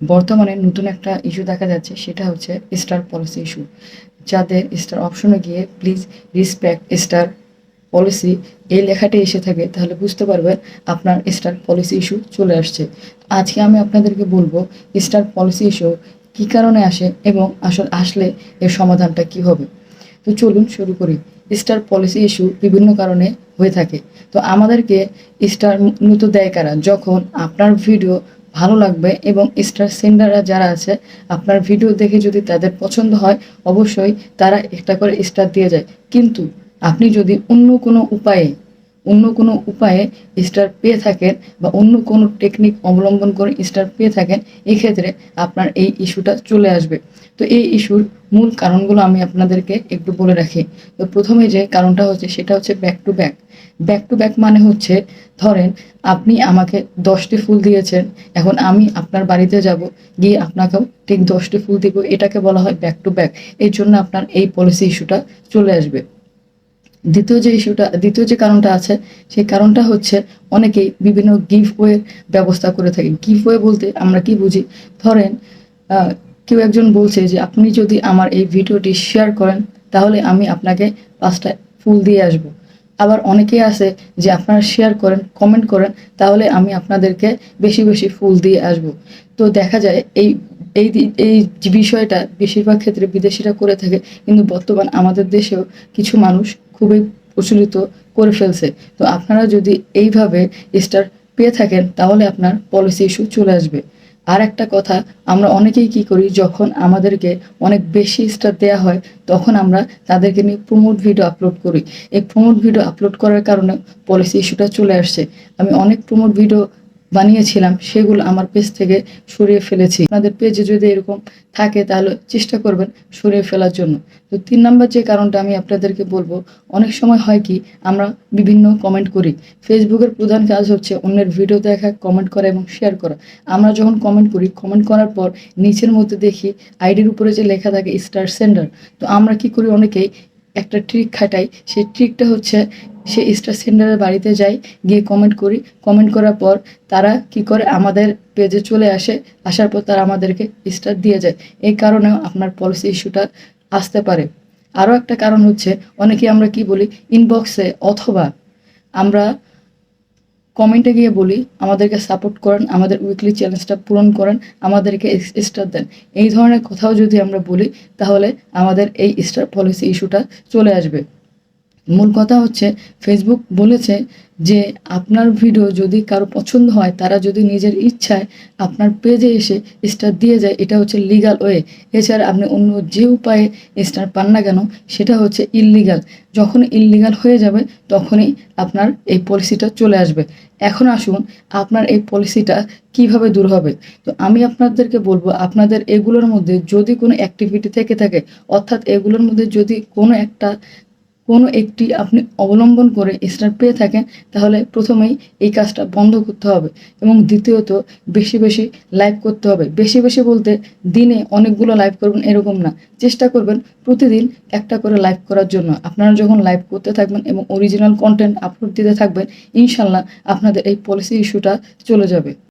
বর্তমানে নতুন একটা ইস্যু দেখা যাচ্ছে, সেটা হচ্ছে স্টার পলিসি ইস্যু যাদের স্টার অপশনে গিয়ে প্লিজ রিসপেক্ট স্টার পলিসি এই লেখাটি এসে থাকে, তাহলে বুঝতে পারবেন আপনার স্টার পলিসি ইস্যু চলে আসছে। আজকে আমি আপনাদেরকে বলব স্টার পলিসি ইস্যু কী কারণে আসে এবং আসলে আসলে এর সমাধানটা কী হবে? তো চলুন শুরু করি। স্টার পলিসি ইস্যু বিভিন্ন কারণে হয়ে থাকে। তো আমাদেরকে স্টার মূলত দেয় কারা? যখন আপনার ভিডিও ভালো লাগবে এবং স্টার সেন্ডাররা যারা আছে, আপনার ভিডিও দেখে যদি তাদের পছন্দ হয়, অবশ্যই তারা একটা করে স্টার দিয়ে যায়। কিন্তু আপনি যদি অন্য কোনো উপায়ে অন্য কোনো উপায়ে স্টার পেয়ে থাকেন বা অন্য কোনো টেকনিক অবলম্বন করে স্টার পেয়ে থাকেন, এক্ষেত্রে আপনার এই ইস্যুটা চলে আসবে। তো এই ইস্যুর মূল কারণগুলো আমি আপনাদেরকে একটু বলে রাখি। তো প্রথমে যে কারণটা হচ্ছে, সেটা হচ্ছে back to back back to back মানে হচ্ছে, ধরেন আপনি আমাকে দশটি ফুল দিয়েছেন, এখন আমি আপনার বাড়িতে যাব, গিয়ে আপনাকেও ঠিক দশটি ফুল দিব, এটাকে বলা হয় ব্যাক টু ব্যাক এর জন্য আপনার এই পলিসি ইস্যুটা চলে আসবে। দ্বিতীয় যে ইস্যুটা দ্বিতীয় যে কারণটা আছে, সেই কারণটা হচ্ছে অনেকেই বিভিন্ন গিফট ওয়ের ব্যবস্থা করে থাকে গিফট ওয়ে বলতে আমরা কি বুঝি? ধরেন কেউ একজন বলছে যে, আপনি যদি আমার এই ভিডিওটি শেয়ার করেন, তাহলে আমি আপনাকে পাঁচটা ফুল দিয়ে আসব। আবার অনেকেই আছে যে, আপনারা শেয়ার করেন কমেন্ট করেন, তাহলে আমি আপনাদেরকে বেশি বেশি ফুল দিয়ে আসব। তো দেখা যায়, এই এই এই বিষয়টা বেশিরভাগ ক্ষেত্রে বিদেশিরা করে থাকে, কিন্তু বর্তমান আমাদের দেশেও কিছু মানুষ খুবই প্রচলিত করে ফেলছে। তো আপনারা যদি এইভাবে স্টার পেয়ে থাকেন, তাহলে আপনার পলিসি ইস্যু চলে আসবে। আর একটা কথা, আমরা অনেকেই কি করি, যখন আমাদেরকে অনেক বেশি স্টার দেওয়া হয়, তখন আমরা তাদেরকে নিয়ে প্রমোট ভিডিও আপলোড করি। এই প্রমোট ভিডিও আপলোড করার কারণে পলিসি ইস্যুটা চলে আসছে। আমি অনেক প্রমোট ভিডিও বানিয়েছিলাম, সেগুলো আমার পেজ থেকে সরিয়ে ফেলেছি। আপনাদের পেজে যদি এরকম থাকে, তাহলে চেষ্টা করবেন সরিয়ে ফেলার জন্য। তো তিন নম্বর যে কারণটা আমি আপনাদেরকে বলব, অনেক সময় হয় কি, আমরা বিভিন্ন কমেন্ট করি। ফেসবুকের প্রধান কাজ হচ্ছে অন্যের ভিডিও দেখা কমেন্ট করা এবং শেয়ার করা। আমরা যখন কমেন্ট করি কমেন্ট করার পর নিচের মধ্যে দেখি আইডির উপরে যে লেখা থাকে স্টার সেন্ডার তো আমরা কি করি, অনেকেই একটা ট্রিক খাটাই। সেই ট্রিকটা হচ্ছে সে স্টার সেন্টারের বাড়িতে যাই, গিয়ে কমেন্ট করি। কমেন্ট করার পর তারা কি করে আমাদের পেজে চলে আসে, আসার পর তারা আমাদেরকে স্টার দিয়ে যায়। এই কারণেও আপনার পলিসি ইস্যুটা আসতে পারে। আরও একটা কারণ হচ্ছে, অনেকে আমরা কি বলি ইনবক্সে অথবা আমরা কমেন্টে গিয়ে বলি, আমাদেরকে সাপোর্ট করেন, আমাদের উইকলি চ্যালেঞ্জটা পূরণ করেন, আমাদেরকে স্টার দেন। এই ধরনের কথাও যদি আমরা বলি, তাহলে আমাদের এই স্টার পলিসি ইস্যুটা চলে আসবে। মূল কথা হচ্ছে ফেসবুক বলেছে যে আপনার ভিডিও যদি কারও পছন্দ হয়, তারা যদি নিজের ইচ্ছায় আপনার পেজে এসে স্টার দিয়ে যায়, এটা হচ্ছে লিগাল ওয়ে এছাড়া আপনি অন্য যে উপায়ে স্টার পান না কেন, সেটা হচ্ছে ইললিগাল যখন ইললিগাল হয়ে যাবে, তখনই আপনার এই পলিসিটা চলে আসবে। এখন আসুন, আপনার এই পলিসিটা কীভাবে দূর হবে? তো আমি আপনাদেরকে বলব, আপনাদের এগুলোর মধ্যে যদি কোনো অ্যাক্টিভিটি থেকে থাকে, অর্থাৎ এগুলোর মধ্যে যদি কোনো একটা কোনো একটি আপনি অবলম্বন করে স্টার পেয়ে থাকেন, তাহলে প্রথমেই এই কাজটা বন্ধ করতে হবে এবং দ্বিতীয়ত বেশি বেশি লাইভ করতে হবে। বেশি বেশি বলতে দিনে অনেকগুলো লাইভ করবেন এরকম না। চেষ্টা করবেন প্রতিদিন একটা করে লাইভ করার জন্য। আপনারা যখন লাইভ করতে থাকবেন এবং অরিজিনাল কন্টেন্ট আপলোড দিতে থাকবেন, ইনশাল্লাহ আপনাদের এই পলিসি ইস্যুটা চলে যাবে।